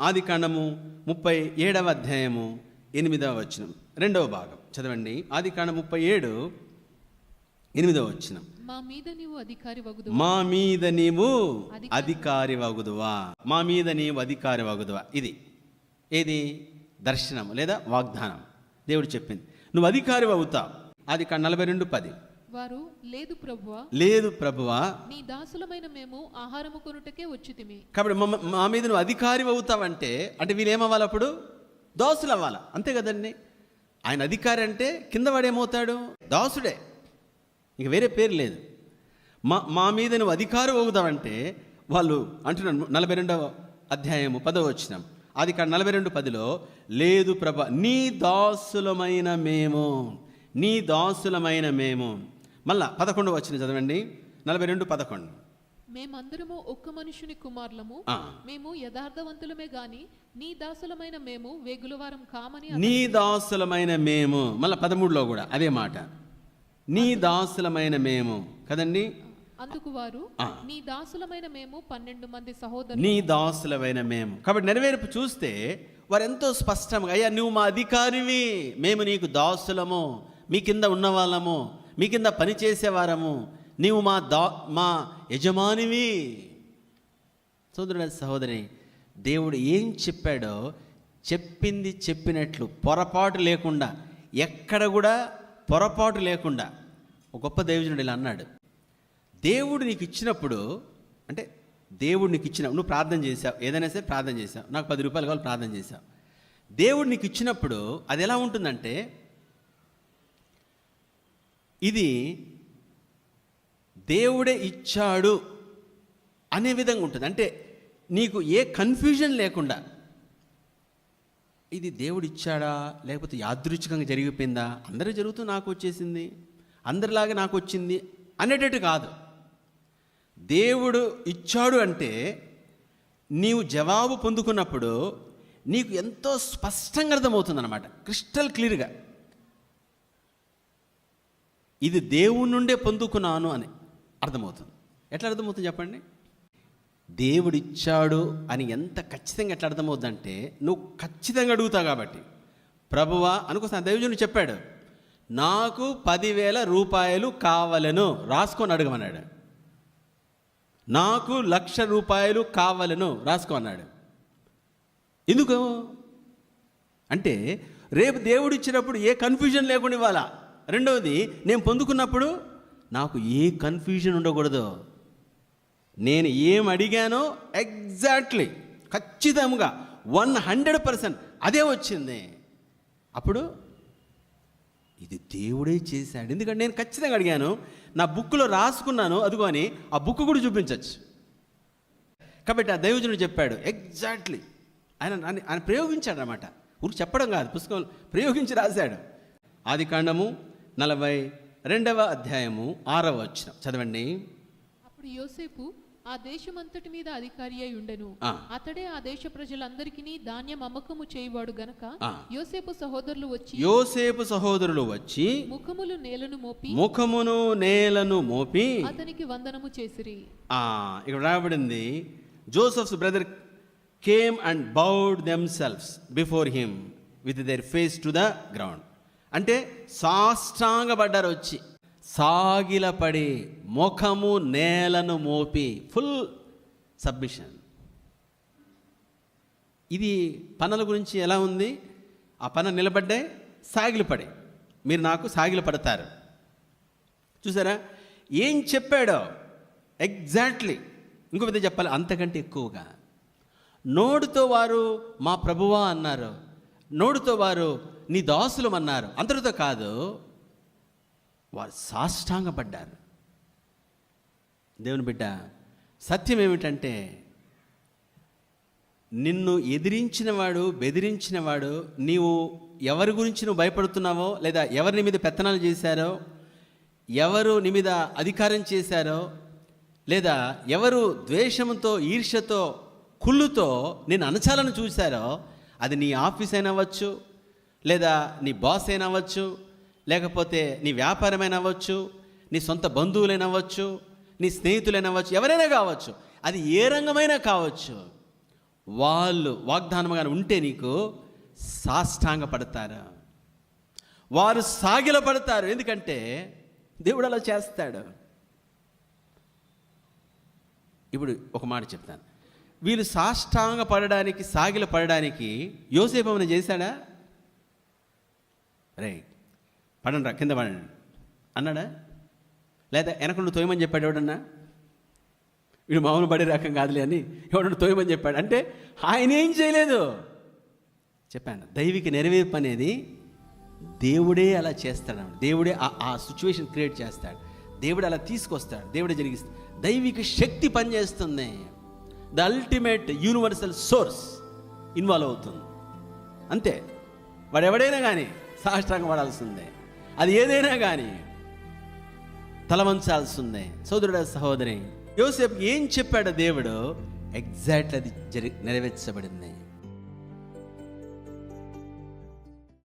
ఆది కాండము ముప్పై ఏడవ అధ్యాయము ఎనిమిదవ వచనం. రెండవ భాగం. చదవండి. ఆది కాండం ముప్పై ఏడు ఎనిమిదవ వచనం. మా మీద నీవు అధికారి వగుదు మా మీద నీవు అధికారి వగుదువా? మా మీద నీవు అధికారి వగుదువా? ఇది. ఏది? దర్శనం లేదా వాగ్దానం. దేవుడు చెప్పింది. నువ్వు అధికారి అవుతావు అది కాండ నలభై రెండు పది. వారు లేదు ప్రభువా లేదు ప్రభువా నీ దాసులమైన మేము ఆహారము కొనుటకే వచ్చితిమి. కాబట్టి మా మీద నువ్వు అధికారి అవుతావంటే అంటే వీళ్ళు ఏమవ్వాలి అప్పుడు? దాసులు అవ్వాలా? అంతే కదండి. ఆయన అధికారి అంటే కింద వాడేమవుతాడు దాసుడే. ఇంక వేరే పేరు లేదు. మా మా మీద నువ్వు అధికారి అవుతావంటే వాళ్ళు అంటున్నాను నలభై రెండవ అధ్యాయము పదవ వచ్చినాం అది కాదు నలభై రెండు పదిలో లేదు ప్రభ నీ దాసులమైన మేము నీ దాసులమైన మేము. మళ్ళా పదకొండు వచ్చిన చదవండి. నలభై రెండు పదకొండు. మేమందరము ఒక్క మనుషుని కుమారులము. మేము యథార్థవంతులమే గాని నీ దాసులమైన మేము వేగులవారం కామని నీ దాసులమైన మేము మళ్ళీ పదమూడులో కూడా అదే మాట. నీ దాసులమైన మేము కదండి? అందుకు వారు. నీ దాసులమైన మేము పన్నెండు మంది సహోదరులు. నీ దాసులమైన మేము. కాబట్టి నెరవేర్పు చూస్తే వారు ఎంతో స్పష్టంగా అయ్యా నువ్వు మా అధికారివి. మేము నీకు దాసులము. మీ కింద ఉన్నవాళ్ళము. మీ కింద పని చేసేవారము. నీవు మా దా మా యజమానివి. సోదరుడు సహోదరి దేవుడు ఏం చెప్పాడో చెప్పింది చెప్పినట్లు పొరపాటు లేకుండా ఎక్కడ కూడా పొరపాటు లేకుండా ఒక గొప్ప దైవజనుడు ఇలా అన్నాడు. దేవుడు నీకు ఇచ్చినప్పుడు అంటే దేవుడు నీకు ఇచ్చిన నువ్వు ప్రార్థన చేసావు ఏదైనా సరే ప్రార్థన చేసావు నాకు పది రూపాయలు కావాలి ప్రార్థన చేసావు దేవుడు నీకు ఇచ్చినప్పుడు అది ఎలా ఉంటుందంటే ఇది దేవుడే ఇచ్చాడు అనే విధంగా ఉంటుంది. అంటే నీకు ఏ కన్ఫ్యూజన్ లేకుండా ఇది దేవుడు ఇచ్చాడా లేకపోతే యాదృచ్ఛికంగా జరిగిపోయిందా? అందరూ జరుగుతూ నాకు వచ్చేసింది అందరిలాగా నాకు వచ్చింది అనేటట్టు కాదు. దేవుడు ఇచ్చాడు అంటే నీవు జవాబు పొందుకున్నప్పుడు నీకు ఎంతో స్పష్టంగా అర్థమవుతుంది అనమాట క్రిస్టల్ క్లియర్గా. ఇది దేవుడి నుండే పొందుకున్నాను అని అర్థమవుతుంది. ఎట్లా అర్థమవుతుంది చెప్పండి? దేవుడిచ్చాడు అని ఎంత ఖచ్చితంగా ఎట్లా అర్థమవుతుందంటే నువ్వు ఖచ్చితంగా అడుగుతావు కాబట్టి. ప్రభువా అనుకోసం దైవజనుడు చెప్పాడు నాకు పదివేల రూపాయలు కావలను. రాసుకొని అడగమన్నాడు. నాకు లక్ష రూపాయలు కావలను. రాసుకోమన్నాడు ఎందుకు? అంటే రేపు దేవుడు ఇచ్చినప్పుడు ఏ కన్ఫ్యూజన్ లేకుండా ఇవ్వాలా? రెండవది నేను పొందుకున్నప్పుడు నాకు ఏ కన్ఫ్యూజన్ ఉండకూడదు. నేను ఏం అడిగానో ఎగ్జాక్ట్లీ ఖచ్చితంగా వన్ హండ్రెడ్ పర్సెంట్ అదే వచ్చింది. అప్పుడు ఇది దేవుడే చేశాడు. ఎందుకంటే నేను ఖచ్చితంగా అడిగాను నా బుక్లో రాసుకున్నాను అదిగో అని ఆ బుక్ కూడా చూపించవచ్చు కాబట్టి ఆ దైవజనుడు చెప్పాడు ఎగ్జాక్ట్లీ ఆయన ఆయన- ఆయన ప్రయోగించాడు అనమాట ఊరు చెప్పడం కాదు పుస్తకం ప్రయోగించి రాశాడు. ఆది కాండము నలభై రెండవ అధ్యాయము ఆరవ వచ్చిన చదవండి. అప్పుడు యోసేపు ఆ దేశమంతటి మీద అధికారి అయి ఉండెను. అతడే ఆ దేశ ప్రజలందరికీ ధాన్యం అమ్మకము చేయువాడు గనక. యోసేపు సహోదరులు వచ్చి యోసేపు సహోదరులు వచ్చి ముఖములు నేలను మోపి ముఖమును నేలను మోపి అతనికి వందనము చేసిరి. ఆ, ఇక్కడ రాబడింది Joseph's brother came and bowed themselves before him with their face to the ground. అంటే సాష్టాంగపడ్డారు వచ్చి. సాగిలపడి ముఖము నేలను మోపి ఫుల్ సబ్మిషన్. ఇది పనుల గురించి ఎలా ఉంది? ఆ పన నిలబడ్డే సాగిలపడి. మీరు నాకు సాగిలు పడతారు చూసారా? ఏం చెప్పాడో? ఎగ్జాక్ట్లీ ఇంకో విధంగా చెప్పాలి అంతకంటే ఎక్కువగా. నోడుతో వారు మా ప్రభువా అన్నారు. నోడుతో వారు నీ దాసులం అన్నారు అందరితో కాదు వారు సాష్టాంగపడ్డారు. దేవుని బిడ్డ సత్యం ఏమిటంటే నిన్ను ఎదిరించినవాడు బెదిరించినవాడు నీవు ఎవరి గురించి నువ్వు భయపడుతున్నావో లేదా ఎవరి నీ మీద పెత్తనాలు చేశారో ఎవరు నీ మీద అధికారం చేశారో లేదా ఎవరు ద్వేషంతో ఈర్ష్యతో కుళ్ళుతో నేను అనచాలను చూశారో అది నీ ఆఫీస్ అయినవచ్చు అవ్వచ్చు లేదా నీ బాస్ అయినవచ్చు అవ్వచ్చు లేకపోతే నీ వ్యాపారమైనా అవ్వచ్చు నీ సొంత బంధువులైనవచ్చు అవ్వచ్చు నీ స్నేహితులైనవచ్చు ఎవరైనా కావచ్చు అది ఏ రంగమైనా కావచ్చు. వాళ్ళు వాగ్దానంగా ఉంటే నీకు సాష్టాంగ పడతారు వారు సాగిల పడతారు ఎందుకంటే దేవుడు అలా చేస్తాడు. ఇప్పుడు ఒక మాట చెప్తాను. వీళ్ళు సాష్టాంగ పడడానికి సాగిల పడడానికి యోసేపు ఏమైనా చేశాడా? రే పడండి రా కింద పడండి. అన్నాడా? లేదా వెనకుండా తోయమని చెప్పాడు ఎవడన్నా? వీడు మామూలు పడే రకం కాదులే అని ఎవడన్నా తోయమని చెప్పాడు. అంటే ఆయన ఏం చేయలేదు? చెప్పాను. దైవిక నెరవేర్పు అనేది దేవుడే అలా చేస్తాడు దేవుడే ఆ- ఆ సిచ్యువేషన్ క్రియేట్ చేస్తాడు. దేవుడు అలా తీసుకొస్తాడు. దేవుడే జరిగిస్తాడు దైవిక శక్తి పనిచేస్తుంది. The ultimate universal source involve అవుతుంది. అంతే. వాడు ఎవడైనా కానీ సాష్టాంగ పడాల్సిందే అది ఏదైనా కానీ తలవంచాల్సిందే. సోదరుడ సహోదరి యోసేపు ఏం చెప్పాడు దేవుడు? ఎగ్జాక్ట్ అది జరి నెరవేర్చబడింది.